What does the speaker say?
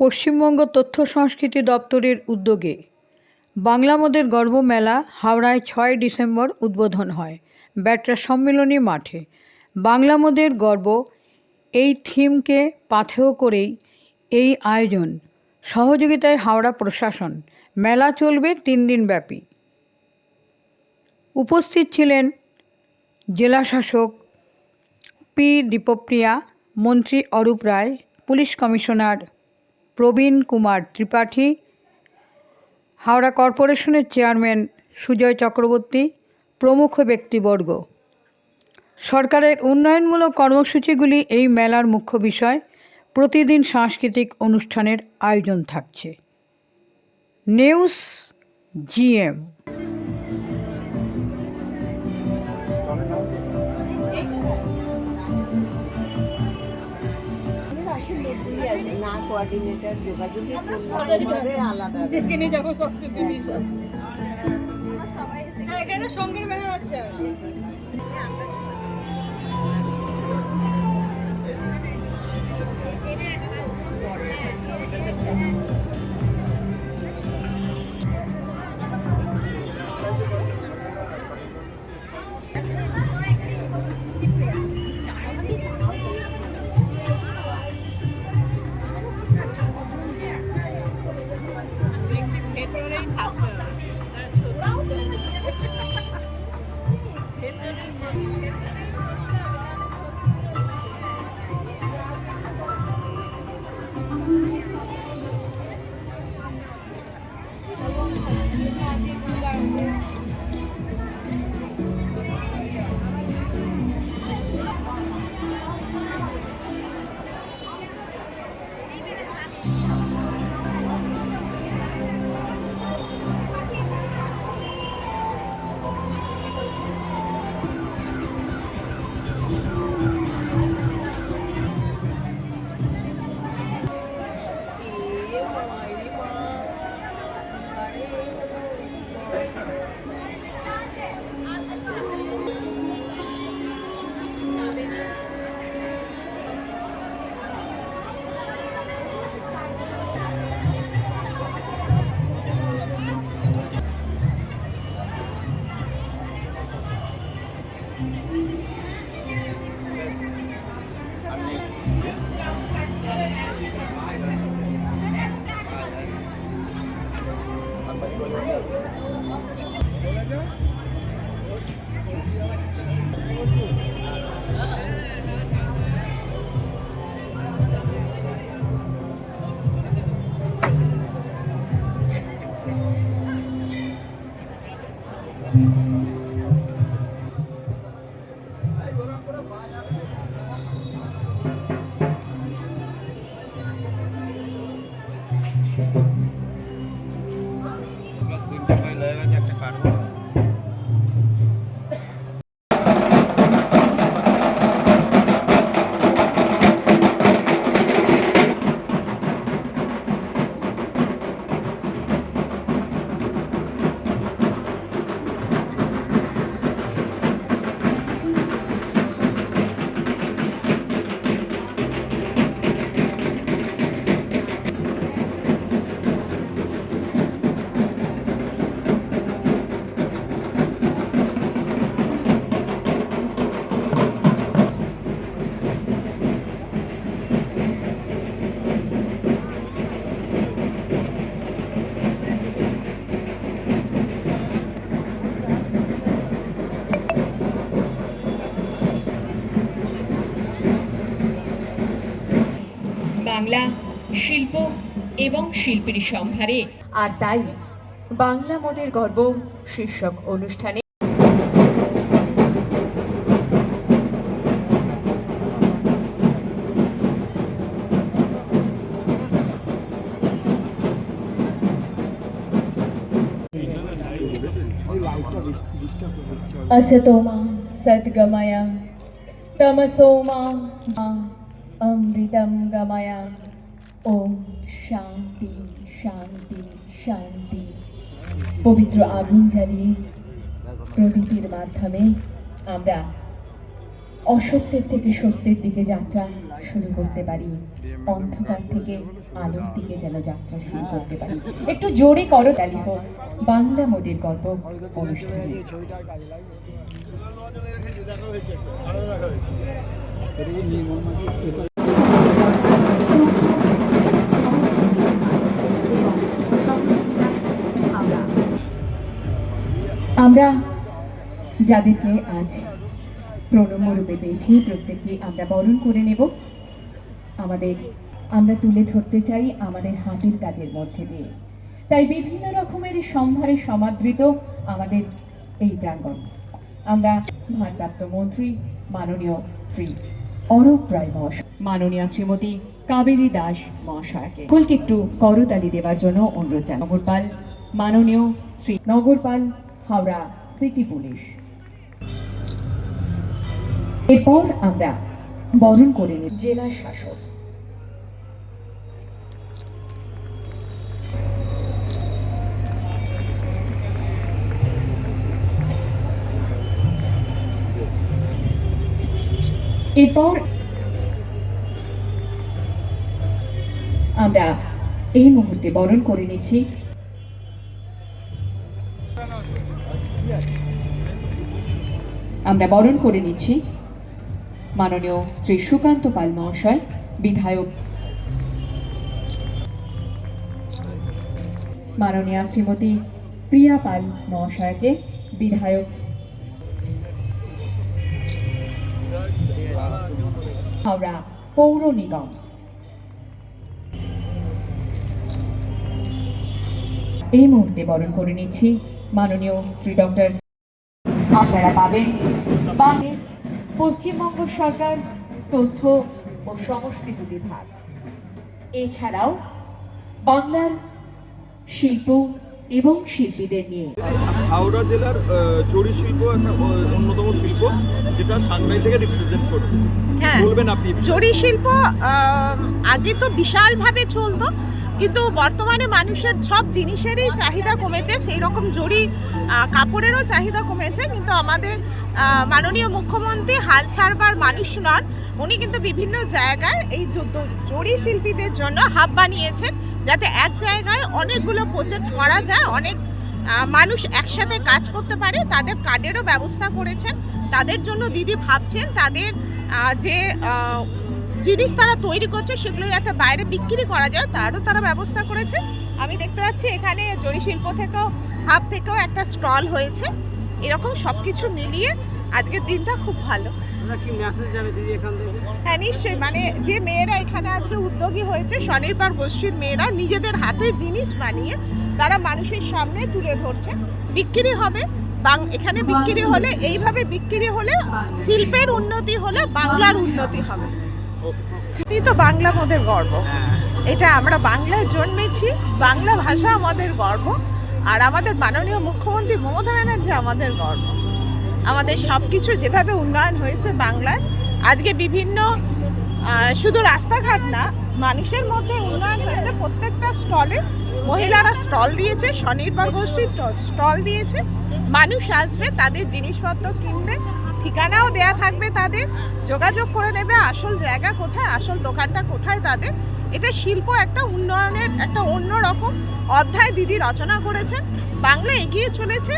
পশ্চিমবঙ্গ তথ্য সংস্কৃতি দপ্তরের উদ্যোগে বাংলা মোদের গর্ব মেলা হাওড়ায় ছয় ডিসেম্বর উদ্বোধন হয়। ব্যাটরা সম্মেলনী মাঠে বাংলা মোদের গর্ব এই থিমকে পাথেয় করেই এই আয়োজন। সহযোগিতায় হাওড়া প্রশাসন, মেলা চলবে তিন দিন ব্যাপী। উপস্থিত ছিলেন জেলাশাসক পি দীপপ্রিয়া, মন্ত্রী অরূপ রায়, পুলিশ কমিশনার প্রবীণ কুমার ত্রিপাঠী, হাওড়া কর্পোরেশনের চেয়ারম্যান সুজয় চক্রবর্তী, প্রমুখ ব্যক্তিবর্গ। সরকারের উন্নয়নমূলক কর্মসূচিগুলি এই মেলার মুখ্য বিষয়। প্রতিদিন সাংস্কৃতিক অনুষ্ঠানের আয়োজন থাকছে। News GM. লোকগুলি আছে না কোঅর্ডিনেটর যোগাযোগের আমাদের আলাদা যেখানে যাব সবচেয়ে জিনিস সঙ্গের আছে। তিনটে ফাইল লয়ে গেছে একটা কাটবো। বাংলা শিল্প এবং শিল্পীর সম্ভারে আর তাই বাংলা মোদের গর্ব শীর্ষক অনুষ্ঠানে असतो मा सद्गमय तमसो অমৃতম গমায়া ওম শান্তি শান্তি শান্তি পবিত্র আগুন জ্বালিয়ে প্রদীপের মাধ্যমে আমরা অসত্যের থেকে সত্যের দিকে যাত্রা শুরু করতে পারি। অন্ধকার থেকে আলোর দিকে যেন যাত্রা শুরু করতে পারি। একটু জোরে করো তালিহ বাংলা মোদের গল্প অনুষ্ঠান। আমরা যাদেরকে আজ প্রণম্য রূপে পেয়েছি, প্রত্যেককে আমরা বরণ করে নেব। আমাদের, আমরা তুলে ধরতে চাই আমাদের হাতের কাজের মধ্যে দিয়ে। তাই বিভিন্ন রকমের সম্ভারে সমাদৃত আমাদের এই প্রাঙ্গণ। আমরা ভারপ্রাপ্ত মন্ত্রী মাননীয় শ্রী অরূপ রায় মহাশয় মাননীয় শ্রীমতী কাবেরী দাস মহাশয়কে। সকলকে একটু করতালি দেওয়ার জন্য অনুরোধ জানাই। নগরপাল, মাননীয় শ্রী নগরপাল হাওড়া সিটি পুলিশ। এরপর আমরা বরণ করে নিই জেলা শাসক। এরপর আমরা এই মুহূর্তে বরণ করে নিচ্ছি আমরা বরণ করে নিচ্ছি। মাননীয় শ্রী সুকান্ত পাল মহাশয়, বিধায়ক। মাননীয়া শ্রীমতী প্রিয়া পাল মহাশয়কে বিধায়ক। হাওড়া পৌর নিগম। এই মুহূর্তে বরণ করে নিচ্ছি মাননীয় শ্রী ডক্টর আপনারা পাবেন। বাংলাদেশ পশ্চিমবঙ্গ সরকার তথ্য ও সংস্কৃতি বিভাগ। এছাড়াও বাংলার শিল্প এবং শিল্পীদের নিয়ে। হাওড়া জেলার চড়ি শিল্প একটা অন্যতম শিল্প যেটা সাংরাই থেকে রিপ্রেজেন্ট করছে। হ্যাঁ বলবেন আপনি। চড়ি শিল্প আগে তো বিশালভাবে চলতো কিন্তু বর্তমানে মানুষের সব জিনিসেরই চাহিদা কমেছে সেই রকম জরি কাপড়েরও চাহিদা কমেছে, কিন্তু আমাদের মাননীয় মুখ্যমন্ত্রী হাল ছাড়বার মানুষ নন, উনি কিন্তু বিভিন্ন জায়গায় এই জ- জ- শিল্পীদের জন্য হাব বানিয়েছেন, যাতে এক জায়গায় অনেকগুলো প্রজেক্ট করা যায়, অনেক মানুষ একসাথে কাজ করতে পারে, তাদের কার্ডেরও ব্যবস্থা করেছেন, তাদের জন্য দিদি ভাবছেন, তাদের যে জিনিস তারা তৈরি করছে সেগুলো যাতে বাইরে বিক্রি করা যায় তারও তারা ব্যবস্থা করেছে। আমি দেখতে পাচ্ছি এখানে জরি শিল্প থেকেও হাব থেকেও একটা স্টল হয়েছে। এরকম সব কিছু মিলিয়ে আজকের দিনটা খুব ভালো। হ্যাঁ নিশ্চয়ই। মানে যে মেয়েরা এখানে আজকে উদ্যোগী হয়েছে স্বনির্ভর গোষ্ঠীর মেয়েরা নিজেদের হাতে জিনিস বানিয়ে তারা মানুষের সামনে তুলে ধরছে। বিক্রি হবে এখানে বিক্রি হলে এইভাবে বিক্রি হলে শিল্পের উন্নতি হলে বাংলার উন্নতি হবে। এই তো বাংলা মোদের গর্ব। এটা আমরা বাংলায় জন্মেছি, বাংলা ভাষা আমাদের গর্ব, আর আমাদের মাননীয় মুখ্যমন্ত্রী মমতা ব্যানার্জি আমাদের গর্ব। আমাদের সব কিছু যেভাবে উন্নয়ন হয়েছে বাংলার আজকে বিভিন্ন শুধু রাস্তাঘাট না, মানুষের মধ্যে উন্নয়ন হয়েছে প্রত্যেকটা স্টলে। মহিলারা স্টল দিয়েছে, স্বনির্ভর গোষ্ঠীর স্টল দিয়েছে, মানুষ আসবে, তাদের জিনিসপত্র কিনবে ঠিকানাও দেয়া থাকবে তাদের। যোগাযোগ করে নেবে আসল জায়গা কোথায়, আসল দোকানটা কোথায় তাদের। এটা শিল্প একটা উন্নয়নের, একটা অন্য রকম অধ্যায় দিদি রচনা করেছেন। বাংলা এগিয়ে চলেছে।